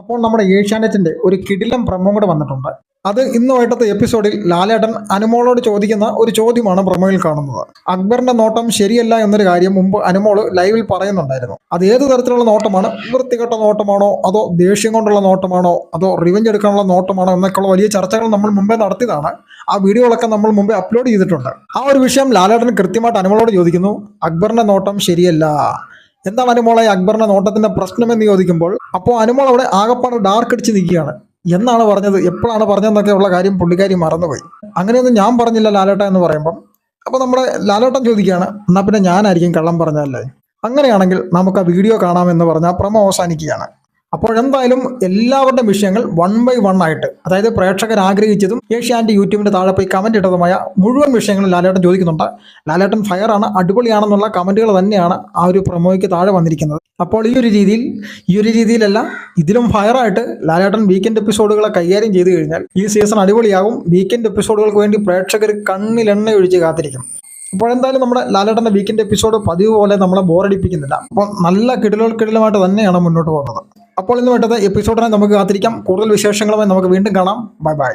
അപ്പോൾ നമ്മുടെ ഏഷ്യാനെറ്റിന്റെ ഒരു കിടിലം പ്രമോ കൂടെ വന്നിട്ടുണ്ട്. അത് ഇന്ന് വൈകിട്ടത്തെ എപ്പിസോഡിൽ ലാലേട്ടൻ അനുമോളോട് ചോദിക്കുന്ന ഒരു ചോദ്യമാണ് പ്രമോയിൽ കാണുന്നത്. അക്ബറിന്റെ നോട്ടം ശരിയല്ല എന്നൊരു കാര്യം മുമ്പ് അനുമോൾ ലൈവിൽ പറയുന്നുണ്ടായിരുന്നു. അത് ഏത് തരത്തിലുള്ള നോട്ടമാണ്? വൃത്തികെട്ട നോട്ടമാണോ? അതോ ദേഷ്യം കൊണ്ടുള്ള നോട്ടമാണോ? അതോ റിവഞ്ച് എടുക്കാനുള്ള നോട്ടമാണോ? എന്നൊക്കെയുള്ള വലിയ ചർച്ചകൾ നമ്മൾ മുമ്പേ നടത്തിയതാണ്. ആ വീഡിയോകളൊക്കെ നമ്മൾ മുമ്പേ അപ്ലോഡ് ചെയ്തിട്ടുണ്ട്. ആ ഒരു വിഷയം ലാലേട്ടൻ കൃത്യമായിട്ട് അനുമോളോട് ചോദിക്കുന്നു. അക്ബറിന്റെ നോട്ടം ശരിയല്ല. എന്താണ് അനുമോളെ അക്ബറിന്റെ നോട്ടത്തിന്റെ പ്രശ്നം എന്ന് ചോദിക്കുമ്പോൾ അപ്പോൾ അനുമോൾ അവിടെ ആകപ്പാട് ഡാർക്ക് അടിച്ച് നിൽക്കുകയാണ്. എന്നാണ് പറഞ്ഞത്? എപ്പോഴാണ് പറഞ്ഞതെന്നൊക്കെ ഉള്ള കാര്യം പുള്ളിക്കാരി മറന്നുപോയി. അങ്ങനെയൊന്നും ഞാൻ പറഞ്ഞില്ല ലാലേട്ട എന്ന് പറയുമ്പം. അപ്പോൾ നമ്മുടെ ലാലേട്ടൻ ചോദിക്കുകയാണ് എന്നാൽ പിന്നെ ഞാനായിരിക്കും കള്ളം പറഞ്ഞല്ലേ അങ്ങനെയാണെങ്കിൽ നമുക്ക് ആ വീഡിയോ കാണാമെന്ന് പറഞ്ഞാൽ പ്രമോ അവസാനിക്കുകയാണ്. അപ്പോഴെന്തായാലും എല്ലാവരുടെയും വിഷയങ്ങൾ വൺ ബൈ വൺ ആയിട്ട് അതായത് പ്രേക്ഷകർ ആഗ്രഹിച്ചതും ഏഷ്യാന്റെ യൂട്യൂബിന്റെ താഴെ പോയി കമന്റ് ഇട്ടതുമായ മുഴുവൻ വിഷയങ്ങളും ലാലേട്ടൻ ചോദിക്കുന്നുണ്ട്. ലാലേട്ടൻ ഫയറാണ് അടിപൊളിയാണെന്നുള്ള കമന്റുകൾ തന്നെയാണ് ആ ഒരു പ്രൊമോയ്ക്ക് താഴെ വന്നിരിക്കുന്നത്. അപ്പോൾ ഈ ഒരു രീതിയിൽ ഈ ഒരു രീതിയിലല്ല ഇതിലും ഫയറായിട്ട് ലാലേട്ടൻ വീക്കെൻഡ് എപ്പിസോഡുകളെ കൈകാര്യം ചെയ്തു കഴിഞ്ഞാൽ ഈ സീസൺ അടിപൊളിയാകും. വീക്കെൻഡ് എപ്പിസോഡുകൾക്ക് വേണ്ടി പ്രേക്ഷകർ കണ്ണിലെണ്ണ ഒഴിച്ച് കാത്തിരിക്കും. അപ്പോൾ എന്തായാലും നമ്മുടെ ലാലേട്ടന്റെ വീക്കെൻഡ് എപ്പിസോഡ് പതിവ് പോലെ നമ്മളെ ബോറടിപ്പിക്കുന്നില്ല അപ്പോൾ നല്ല കിടിലുകൾ കിടിലുമായിട്ട് തന്നെയാണ് മുന്നോട്ട് പോകുന്നത്. അപ്പോൾ ഇന്ന് വേണ്ടത് എപ്പിസോഡിനെ നമുക്ക് കാത്തിരിക്കാം. കൂടുതൽ വിശേഷങ്ങളുമായി നമുക്ക് വീണ്ടും കാണാം. Bye bye